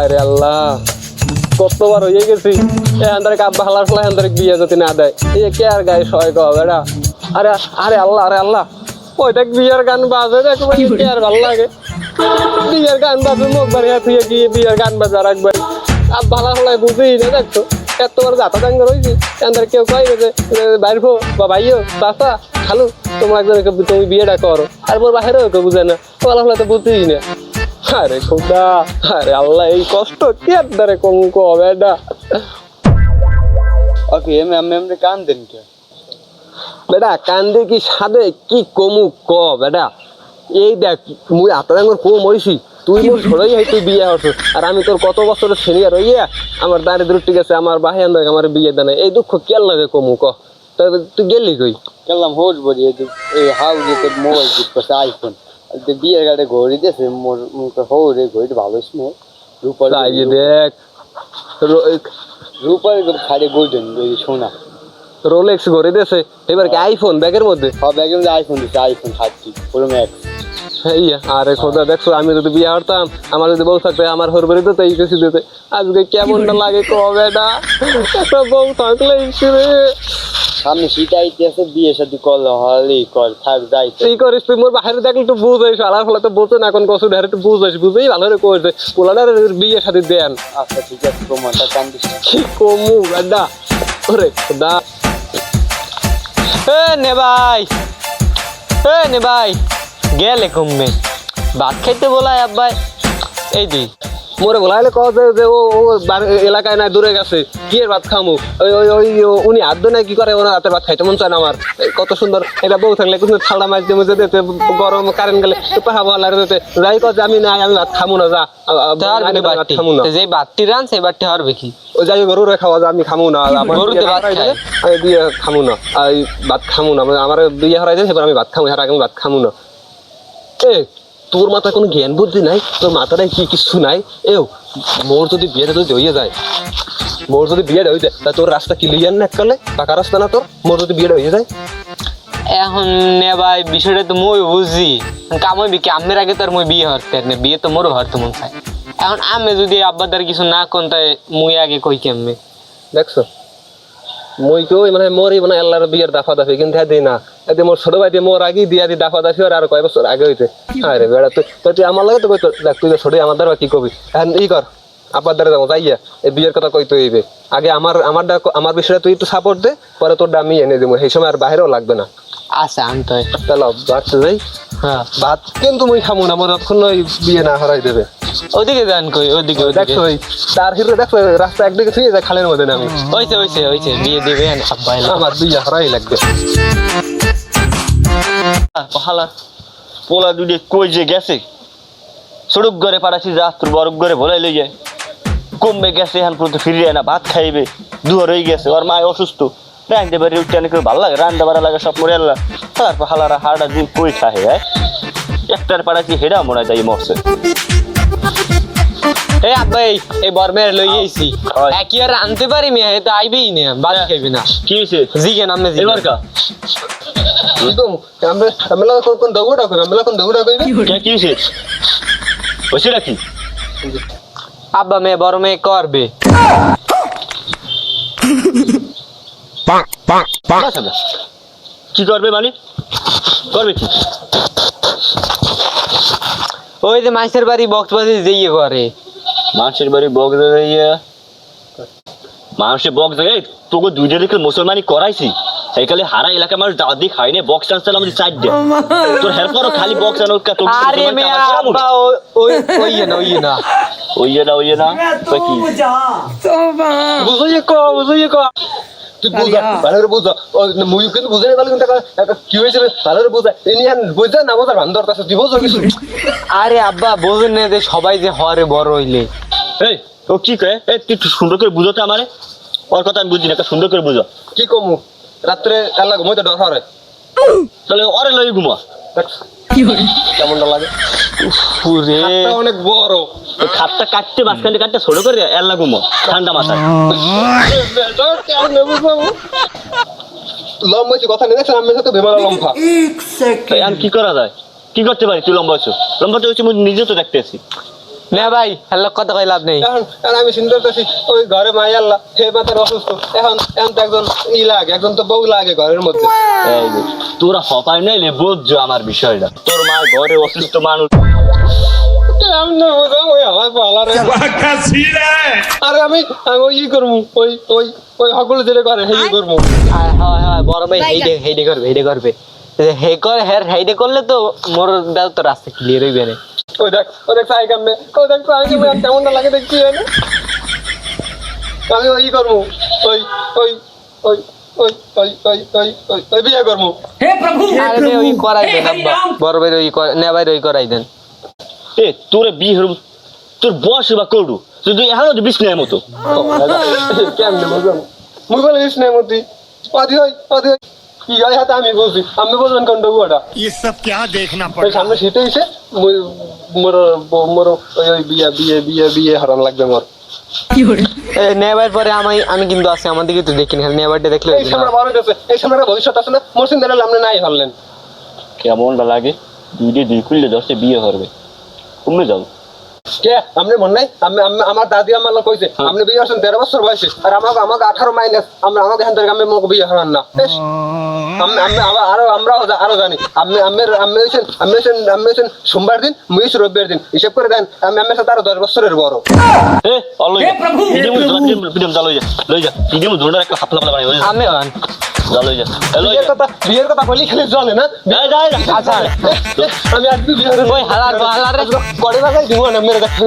আরে আল্লাহ। কতবার হয়ে গেছি এখানটারে কাব্বা হালার ফেলা এখানটারে বিয়ে যদি না দেয় এই কে আর গায়ে সহায় কহ বেড়া? আরে আরে আল্লাহ আরে আল্লাহ। ওইটা বিয়ের গান বাজে ভাই, কে আর ভালো লাগে। বিয়ের গান বাজে মুখ বাড়িয়া তুই গিয়ে বিয়ের গান বাজা রাখবে আব্বা হালার ফেলায় বুঝেই না দেখছ? এতবার যাতা দাঙ্গা রয়েছি এখানটারে কেউ কয় যে বাইর বা ভাইও চাচা খালু তোমরা একজন তুমি বিয়েটা করো। আর মোর বাহিরেও কেউ বুঝে না ওলা ফেলা তো বুঝতেই না। আরে খোদা আরে আল্লাহ এই কষ্ট কি দারে কঙ্ক হবে এটা ওকে এমনি আমি এমনি কান দেন কে? বেটা কান্দে কি সাদে কি কমু ক বেটা? এই দেখ মুই আতা কো কম হইছি তুই মোর ছোড়ই তুই বিয়ে হস আর আমি তোর কত বছরের সিনিয়র হইয়া আমার দাঁড়ে দূর ঠিক আছে আমার বাহি আন্দাজ আমার বিয়ে দেয় এই দুঃখ কেন লাগে কমু ক? তবে তুই গেলি কই? কেলাম হোস বলি এই যে এই হাউ যেতে মোবাইল আইফোন বিয়ের গাড়ি ঘড়ি দিয়েছে মোর হো রে ঘড়িটা ভালো স্মেল রূপার তাই দেখ রো- রূপার খাড়ি গোল্ডেন ওই সোনা। রোলেক্স ঘরে দিয়েছে এবার কি আইফোন ব্যাগের মধ্যে? সব একদম আইফোন দিচ্ছে আইফোন থার্টি পুরো ম্যাক্স ইয়া আরে খোদা দেখছ আমি যদি বিয়ে হতাম আমার যদি বউ থাকতে আমার হরবরি তো এই কিছু দিতে। আজকে কেমনটা লাগে কবে না? একটা বউ থাকলে হিসেবে সামনে শীত আইতেছে বিয়ে সাথে কল হলি কল থাক যাইতে এই করিস তুই মোর বাইরে দেখলে একটু বুঝ হইস আলার ফলে তো বোঝো না এখন কসু ঢারে একটু বুঝ হইস বুঝেই ভালো করে পোলাডার বিয়ে সাথে দেন। আচ্ছা ঠিক আছে তোমারটা কান্দিস কি কমু গাড্ডা ওরে খোদা। এ নে ভাই। এ নে ভাই। গেলে কমবে। ভাত খাইতে বলাই আব্বাই। এই দি। মোরে বলাইলে কও যে যে ও এলাকায় নাই দূরে গেছে কি এর ভাত খামু? ওই ওই ওই উনি হাত দেয় কি করে ওনার হাতের ভাত খাইতে মন চায় না আমার? কত সুন্দর এটা বউ থাকলে কিন্তু ঠান্ডা মাছ দিয়ে মধ্যে দিতে গরম কারেন্ট গেলে পাহা বলার দিতে। যাই কর যে আমি নাই আমি ভাত খামু না যা। খামু না। যে বাট্টি রান সেই বাট্টি হরবে কি? ওই যাই গরু রে খাওয়া যায় আমি খামু না আমি বিয়ে খামু না ভাত খামু না। আমার বিয়ে হারাই দিলে সেবার আমি ভাত খামু হার আগে আমি ভাত খামু না। এ তোর মাথায় কোনো জ্ঞান বুদ্ধি নাই? তোর মাথায় কি কিছু নাই? এও মোর যদি বিয়েটা যদি হয়ে যায় মোর যদি বিয়েটা হয়ে যায় তা তোর রাস্তা ক্লিয়ার না করলে পাকা রাস্তা না তোর? মোর যদি বিয়েটা হয়ে যায়? এখন নে ভাই বিষয়টা তো মই বুঝি। কামই বিকে আমের আগে তো আর মই বিয়ে হরতে না বিয়ে তো মোরও হরতে মন চায়। এখন আমি যদি আব্বাদার কিছু না কোন তাই মুই আগে কই কেমনে দেখছ? মই কেউ মানে মোরই মানে আল্লাহর বিয়ের দাফা দাফি কিন্তু হ্যাঁ দিই না এতে মোর ছোট ভাই দিয়ে মোর আগে দিয়া দি দাফা দাফি আর আর কয় বছর আগে হইতে আরে বেড়া তুই তুই আমার লাগে তো কই দেখ তুই তো ছোট আমার দ্বারা কি কবি? এখন ই কর আব্বার দ্বারা যাব যাইয়া এই বিয়ের কথা হইবে আগে আমার আমার আমার বিষয়টা তুই একটু সাপোর্ট দে পরে তোর আমি এনে দেবো সেই সময় আর বাইরেও লাগবে না। আচ্ছা আনতে তাহলে যাই হ্যাঁ ভাত কিন্তু মুই খামু না মোর যতক্ষণ বিয়ে না হারাই দেবে। ওদিকে যান কই ওদিকে ওদিকে দেখছ ওই তার হিরো দেখছ রাস্তা একদিকে থুয়ে যায় খালের মধ্যে না আমি হইছে হইছে হইছে বিয়ে দিবে আব্বা এলো আমার বিয়ে হারাই লাগবে। হালা পোলা দুটি কই যে গেছে? সড়ক ঘরে পাঠাচ্ছি যা তোর বরফ ঘরে ভোলাই লই যায়। কমবে গেছে এখন পর্যন্ত ফিরিয়ে না ভাত খাইবে দুয়ার হয়ে গেছে ওর মা অসুস্থ। রাঁধতে পারি উঠতে অনেক ভালো লাগে রান্না বাড়া লাগে সব মরে আল্লাহ। তারপর হালারা হাড়া দিন কই খাহে হ্যাঁ? একটার পাঠাচ্ছি হেডা মনে তাই মরছে? এই আব্বা এই বরমের লই আইছি। হয়। একই আর আনতে পারি মিয়া এ তো আইবেই না বাদ খাইবে না। কি জিগে নামে জিগে। এবার কা। একদম আমরা আমরা কোন কোন দগুড়া করি আমরা কোন কে কি হয়েছে হয়েছে নাকি আব্বা মেয়ে বড় মেয়ে করবে। না। কি করবে মালিক? করবে কি? ওই যে মাইসের বাড়ি বক্স বাজি যেইয়ে করে মানুষের বাড়ি বক জায়গায় মানুষের বক জায়গায় তোকে দুইটা দেখে মুসলমানি করাইছি। সেইকালে হারা এলাকা মানুষ দাদি খাই না বক্স আনছিলাম আমাদের চার ডে তোর হেল্প করো খালি বক্স আনো কা তোকে আরে মে আব্বা ওই ওই না ওই না। ওই না ওই না। তো কি? বুঝাইয়ে ক বুঝাইয়ে ক? তুই বুঝা ভালো করে বুঝা। ও মুই কিন্তু বুঝাই কিন্তু কি হয়েছে ভালো করে বুঝা। এনি হান বুঝা না বুঝার ভান্দর কাছে তুই বুঝো কিছু। আরে আব্বা বোঝেন না যে সবাই যে হরে বড় হইলে। এই ও কি কয়? এই তুই একটু সুন্দর করে বুঝো তো আমারে। ওর কথা আমি বুঝি না একটা সুন্দর করে বুঝো। কি কমু রাত্রে আল্লাহ ঘুমাইতে ডর হরে। তাহলে ওরে লই ঘুমা। কেমনটা লাগে? অনেক বড়। খাটটা কাটতে মাঝখানে কাটতে ছোট করে এল্লা ঘুমো ঠান্ডা মাথায়। লম্বা হয়েছে কথা নেই দেখছেন আমার বেমারা লম্বা। তাই কি করা যায়? কি করতে পারি তুই লম্বা হচ্ছ লম্বা তো হচ্ছে নিজে তো দেখতেছি নে ভাই হ্যালো কথা কই লাভ নেই। আমি চিন্তা করতেছি ওই ঘরে মাই আল্লাহ মাতার অসুস্থ। এখন এখন তো একজন ই লাগে একজন তো বউ লাগে ঘরের মধ্যে। তোরা হপাই নাইলে বুঝছ আমার বিষয়টা। তোর মা ঘরে অসুস্থ মানুষ। আমি না বুঝলাম ওই আমার পালা রে আরে আমি আমি ওই করব ওই ওই ওই যেটা করে করব হয় হয় বড় ভাই হেইডে হেইডে করবে হেইডে করবে হে হের হেইডে করলে তো মোর দাও তো রাস্তা ক্লিয়ার হইবে না ওই দেখ ওই দেখ সাই ওই দেখ সাই লাগে দেখছি আমি ওই করব ওই ওই ওই ওই বিয়ে করব আরে ওই করাই দেন বড় ভাই ওই কর- নে ভাই ওই করাই দেন। এ তোরে বিয়ে হল তোর বয়স বা করু তুই এখনো তো বিষ্ণের মতো কেমনে বুঝলাম মুই বলে দিস না মতি অধি হই অধি হই কি হয় হাতে আমি বুঝি আমি বুঝবেন কোনটা ওটা ये सब क्या देखना ওই पड़ा সামনে সেটা হইছে মোর মোর ওই ওই বিয়ে বিয়ে বিয়ে বিয়ে হারান লাগবে মোর এ, নেবার পরে আমি আমি কিন্তু আছি আমার দিকে তো দেখিনি খালি নেবারটা দেখলে এই সামনে বড় আছে এই সামনে একটা ভবিষ্যৎ আছে না মোর চিন্তা করলে আপনি নাই হলেন কেমন বা লাগে দুই দিয়ে দুই খুললে দশে বিয়ে করবে কমে যাও? কে? আমনে মন নাই? আমি আমি- আমার দাদি আমার লোক কইছে আমনে বিয়ে হচ্ছেন তেরো বছর বয়সে আর আমাকে আমাকে আঠারো মাইনাস আমরা আমাকে এখান থেকে আমি মোকে বিয়ে হারান না। আরও আরও জানি। আমি সোমবার দিন মহিষ রবিবার দিন হিসেব করে দেন আমি আমের সাথে আরও দশ বছরের বড়। আমি বিয়ের কথা বলি খেলে জলে না? আমি আজকে বিয়ের কথা হালার করে না দিব না মেরে দেখা।